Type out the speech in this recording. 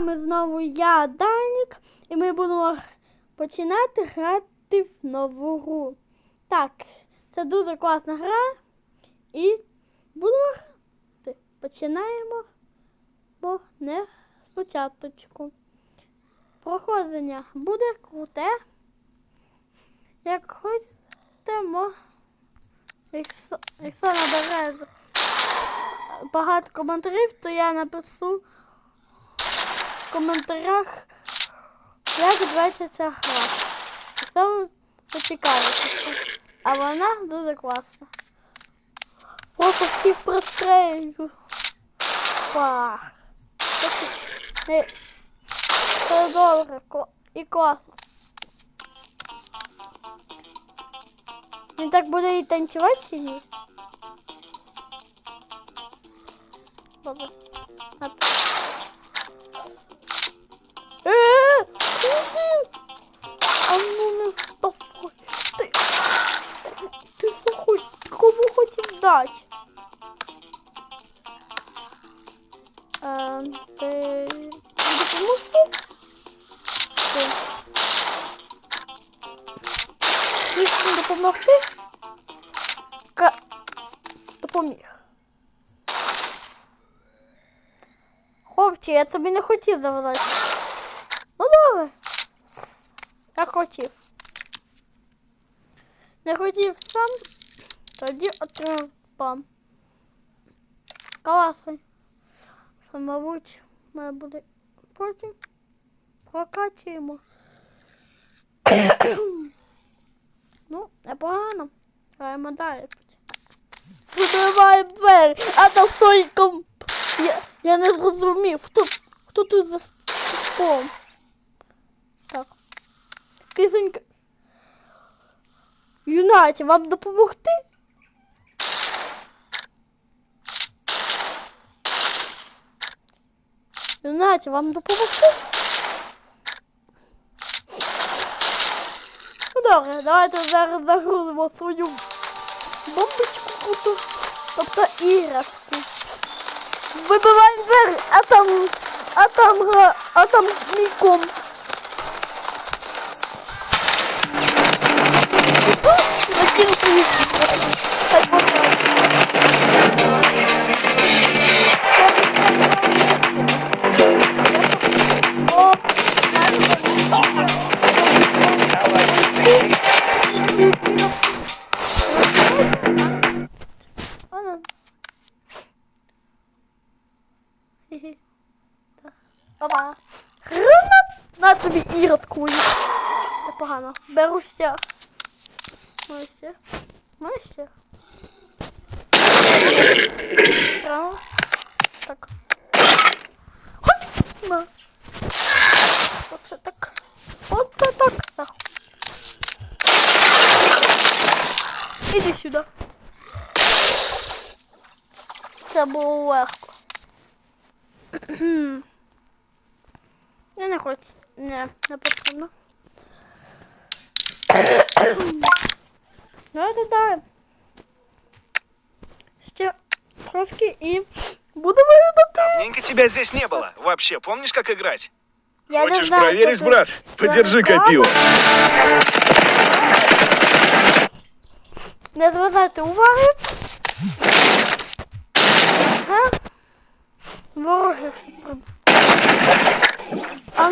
вами знову я, Данік, і ми будемо починати грати в нову гру. Так, це дуже класна гра. І будемо грати. Починаємо, бо не спочатку. Проходження буде круте. Як хочете, мо... якщо, набере багато коментарів, то я напишу в коментарях, як грається ця гра. Якщо ви поцікавитеся. А вона дуже класна. Просто всіх пристрелю. Пах. Це, це добре і класно. Він так буде і танцювати чи ні? Добре. Дати? Е, ти допомогти? Ти. Хочеш допомогти? Ка... Допоміг. Хлопці, я собі не хотів заводити. Ну добре. Я хотів. Не хотів сам, тоді отримав пам. Це, мабуть, має буде потім. Прокачуємо. ну, непогано. Граємо далі. Відкриваємо двері, а там стойком. Я, я не зрозумів, хто, хто тут за столом. Так. Пісенька. Юнаті, вам допомогти? Юнаті, вам допомогти? Ну добре, давайте зараз загрузимо свою бомбочку круту, тобто іграшку. Вибиваємо двері, а там, а там а там мій комп. Закинути. Опа. Гранат на тобі іграшку. Непогано. Беру ще. Ну ще. Ну ще. Прямо. Так. Хоп! На. Оце так. Оце так. Так. Іди сюди. Це було легко. Я не хочу. Не, не потрібно. Давайте далі. Ще трошки і буду виглядати. Давненько тебя здесь не было. Вообще, помнишь, как играть? Я не Хочешь знаю, проверить, що це. брат? Подержи-ка пиво. Не звертайте уваги. Ага. Вороги.